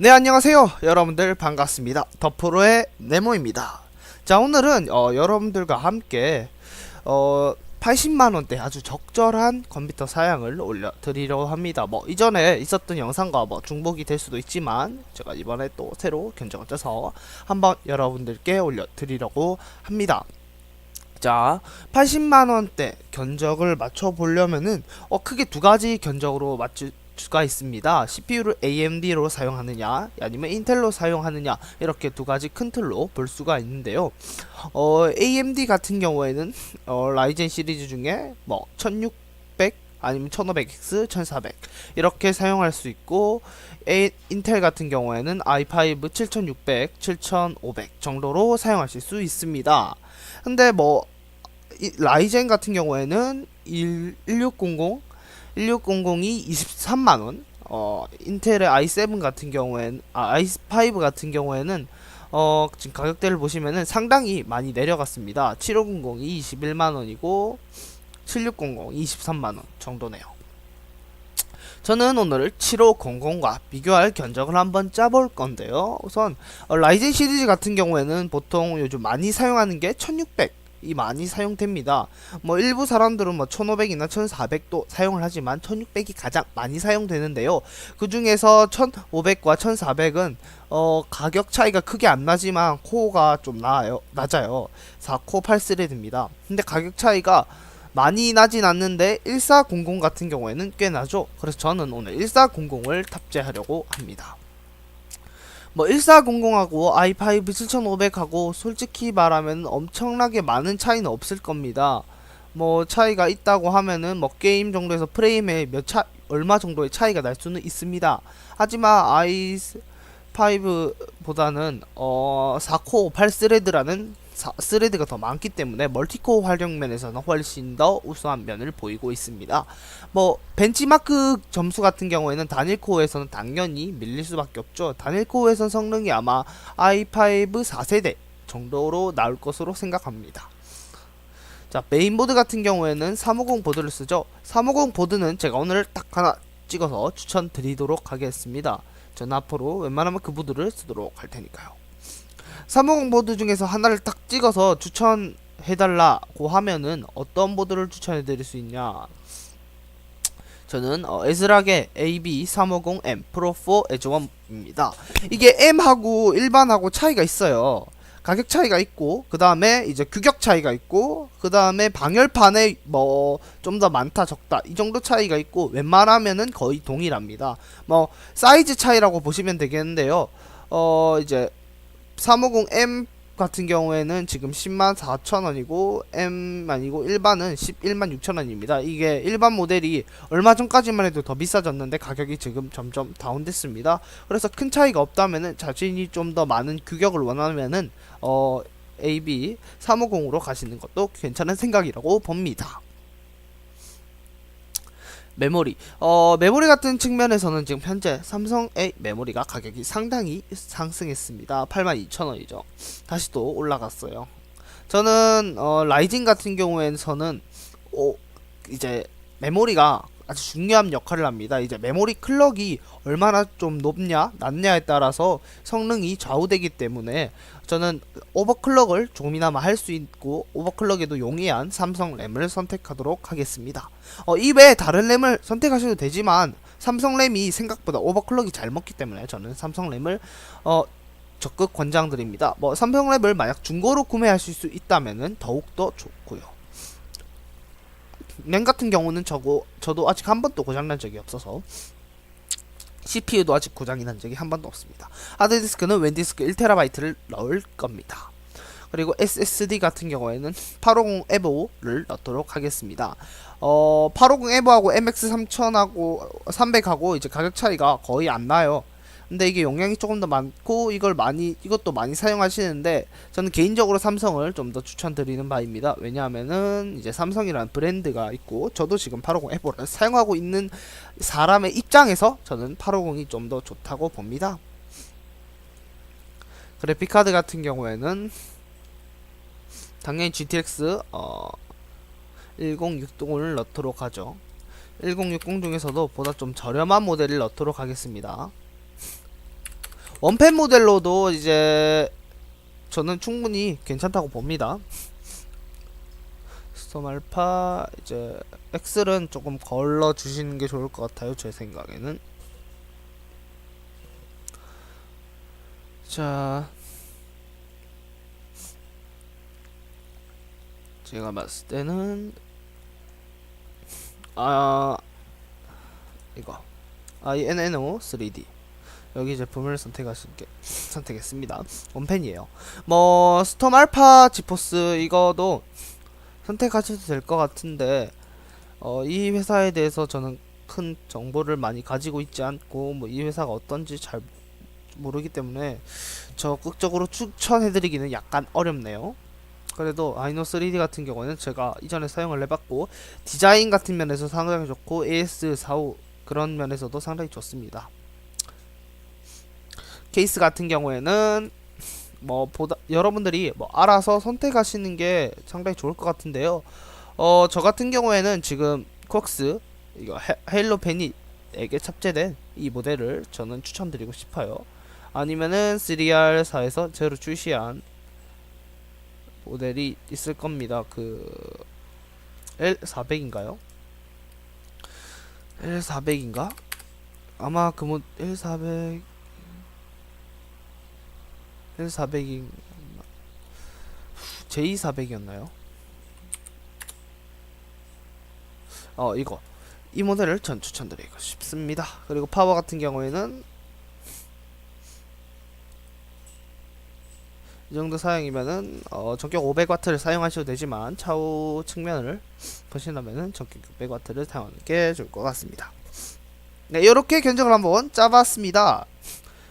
네 안녕하세요. 여러분들 반갑습니다. 더프로의 네모입니다. 자 오늘은 어, 여러분들과 함께 어, 80만원대 아주 적절한 컴퓨터 사양을 올려드리려고 합니다. 뭐 이전에 있었던 영상과 뭐 중복이 될 수도 있지만 제가 이번에 또 새로 견적을 짜서 한번 여러분들께 올려드리려고 합니다. 자 80만원대 견적을 맞춰보려면은 어, 크게 두 가지 견적으로 수 가 있습니다. CPU를 AMD로 사용하느냐, 아니면 인텔로 사용하느냐 이렇게 두 가지 큰 틀로 볼 수가 있는데요. 어, AMD 같은 경우에는 어, 라이젠 시리즈 중에 뭐 1600 아니면 1500X, 1400 이렇게 사용할 수 있고 A, 인텔 같은 경우에는 i5 7600, 7500 정도로 사용하실 수 있습니다. 근데 뭐 이, 라이젠 같은 경우에는 1, 1600 1600이 23만원. 어 인텔의 i7 같은 경우에는 아 i5 같은 경우에는 어 지금 가격대를 보시면은 상당히 많이 내려갔습니다. 7500이 21만원이고 7600 23만원 정도네요. 저는 오늘 7500과 비교할 견적을 한번 짜볼 건데요. 우선 어, 라이젠 시리즈 같은 경우에는 보통 요즘 많이 사용하는 게 1600 이 많이 사용됩니다. 뭐 일부 사람들은 뭐 1500이나 1400도 사용을 하지만 1600이 가장 많이 사용되는데요. 그 중에서 1500과 1400은 어 가격 차이가 크게 안 나지만 코어가 좀 나아요. 낮아요. 4코어 8스레드입니다. 근데 가격 차이가 많이 나진 않는데 1400 같은 경우에는 꽤 나죠. 그래서 저는 오늘 1400을 탑재하려고 합니다. 뭐 1400하고 i5 7500하고 솔직히 말하면 엄청나게 많은 차이는 없을 겁니다. 뭐 차이가 있다고 하면은 뭐 게임 정도에서 프레임에 몇 차 얼마 정도의 차이가 날 수는 있습니다. 하지만 i5보다는 어 4코어 8스레드라는 사, 스레드가 더 많기 때문에 멀티코어 활용 면에서는 훨씬 더 우수한 면을 보이고 있습니다. 뭐 벤치마크 점수 같은 경우에는 단일 코어에서는 당연히 밀릴 수밖에 없죠. 단일 코어에선 성능이 아마 i5 4세대 정도로 나올 것으로 생각합니다. 자 메인보드 같은 경우에는 350 보드를 쓰죠. 350 보드는 제가 오늘 딱 하나 찍어서 추천드리도록 하겠습니다. 저는 앞으로 웬만하면 그 보드를 쓰도록 할 테니까요. 350 보드 중에서 하나를 딱 찍어서 추천해달라고 하면은 어떤 보드를 추천해드릴 수 있냐? 저는 어, 에즈락의 AB350M 프로4 에즈원입니다. 이게 M하고 일반하고 차이가 있어요. 가격 차이가 있고 그 다음에 이제 규격 차이가 있고 그 다음에 방열판에 뭐 좀 더 많다 적다 이 정도 차이가 있고 웬만하면은 거의 동일합니다. 뭐 사이즈 차이라고 보시면 되겠는데요. 어 이제 350M 같은 경우에는 지금 10만 4천 원이고 M 아니고 일반은 11만 6천 원입니다. 이게 일반 모델이 얼마 전까지만 해도 더 비싸졌는데 가격이 지금 점점 다운됐습니다. 그래서 큰 차이가 없다면은 자신이 좀 더 많은 규격을 원하면은 어 AB 350으로 가시는 것도 괜찮은 생각이라고 봅니다. 메모리. 어 메모리 같은 측면에서는 지금 현재 삼성의 메모리가 가격이 상당히 상승했습니다. 82,000원이죠. 다시 또 올라갔어요. 저는 어 라이징 같은 경우에서는 어 이제 메모리가 아주 중요한 역할을 합니다. 이제 메모리 클럭이 얼마나 좀 높냐, 낮냐에 따라서 성능이 좌우되기 때문에 저는 오버클럭을 조금이나마 할 수 있고 오버클럭에도 용이한 삼성 램을 선택하도록 하겠습니다. 어, 이 외에 다른 램을 선택하셔도 되지만 삼성 램이 생각보다 오버클럭이 잘 먹기 때문에 저는 삼성 램을 어, 적극 권장드립니다. 뭐 삼성 램을 만약 중고로 구매하실 수 있다면은 더욱더 좋고요. 램 같은 경우는 저거 저도 아직 한 번도 고장난 적이 없어서 CPU도 아직 고장이 난 적이 한 번도 없습니다. 하드디스크는 웬디스크 1TB를 넣을 겁니다. 그리고 SSD 같은 경우에는 850 에보를 넣도록 하겠습니다. 어, 850 에보하고 MX3000하고 300하고 이제 가격 차이가 거의 안 나요. 근데 이게 용량이 조금 더 많고 이걸 많이 이것도 많이 사용하시는데 저는 개인적으로 삼성을 좀 더 추천드리는 바입니다. 왜냐하면은 이제 삼성이라는 브랜드가 있고 저도 지금 850 에보를 사용하고 있는 사람의 입장에서 저는 850이 좀 더 좋다고 봅니다. 그래픽 카드 같은 경우에는 당연히 GTX 어 1060을 넣도록 하죠. 1060 중에서도 보다 좀 저렴한 모델을 넣도록 하겠습니다. 원펜 모델로도 이제 저는 충분히 괜찮다고 봅니다. 스톰 알파 이제 엑셀은 조금 걸러 주시는 게 좋을 것 같아요. 제 생각에는. 자, 제가 봤을 때는 아 이거 INNO 3D 여기 제품을 선택하신 게 선택했습니다. 원펜이에요. 뭐 스톰 알파 지포스 이거도 선택하셔도 될 것 같은데 어, 이 회사에 대해서 저는 큰 정보를 많이 가지고 있지 않고 뭐 이 회사가 어떤지 잘 모르기 때문에 적극적으로 추천해드리기는 약간 어렵네요. 그래도 아이노 3D 같은 경우는 제가 이전에 사용을 해봤고 디자인 같은 면에서 상당히 좋고 AS45 그런 면에서도 상당히 좋습니다. 케이스 같은 경우에는 뭐 보다 여러분들이 뭐 알아서 선택하시는 게 상당히 좋을 것 같은데요. 어 저 같은 경우에는 지금 콕스 이거 헤, 헤일로 펜이에게 탑재된 이 모델을 저는 추천드리고 싶어요. 아니면은 3R사에서 새로 출시한 모델이 있을 겁니다. 그 L400인가요? L400인가? 아마 그모 L400 L400인 J400이었나요? 어 이거 이 모델을 전 추천드리고 싶습니다. 그리고 파워 같은 경우에는 이 정도 사양이면은 어, 전격 500W를 사용하셔도 되지만 차후 측면을 보신다면은 전격 600W를 사용하는 게 좋을 것 같습니다. 네, 이렇게 견적을 한번 짜봤습니다.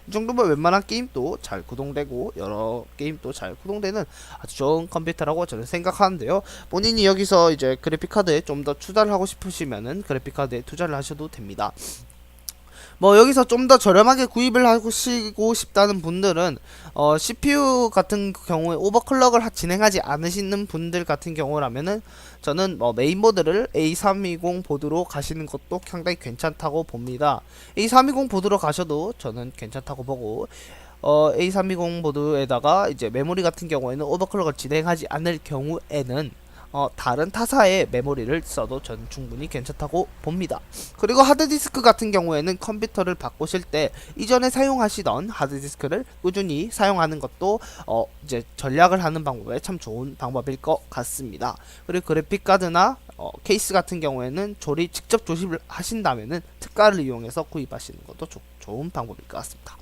이 정도면 웬만한 게임도 잘 구동되고 여러 게임도 잘 구동되는 아주 좋은 컴퓨터라고 저는 생각하는데요. 본인이 여기서 이제 그래픽 카드에 좀 더 투자를 하고 싶으시면은 그래픽 카드에 투자를 하셔도 됩니다. 뭐 여기서 좀 더 저렴하게 구입을 하시고 싶다는 분들은 어 CPU 같은 경우에 오버클럭을 하- 진행하지 않으시는 분들 같은 경우라면은 저는 뭐 메인보드를 A320 보드로 가시는 것도 상당히 괜찮다고 봅니다. A320 보드로 가셔도 저는 괜찮다고 보고 어 A320 보드에다가 이제 메모리 같은 경우에는 오버클럭을 진행하지 않을 경우에는 어 다른 타사의 메모리를 써도 저는 충분히 괜찮다고 봅니다. 그리고 하드디스크 같은 경우에는 컴퓨터를 바꾸실 때 이전에 사용하시던 하드디스크를 꾸준히 사용하는 것도 어 이제 전략을 하는 방법에 참 좋은 방법일 것 같습니다. 그리고 그래픽 카드나 어 케이스 같은 경우에는 조립 직접 조립을 하신다면은 특가를 이용해서 구입하시는 것도 좋- 좋은 방법일 것 같습니다.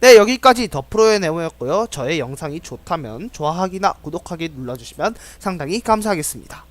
네 여기까지 더 프로의 네모였고요. 저의 영상이 좋다면 좋아하기나 구독하기 눌러주시면 상당히 감사하겠습니다.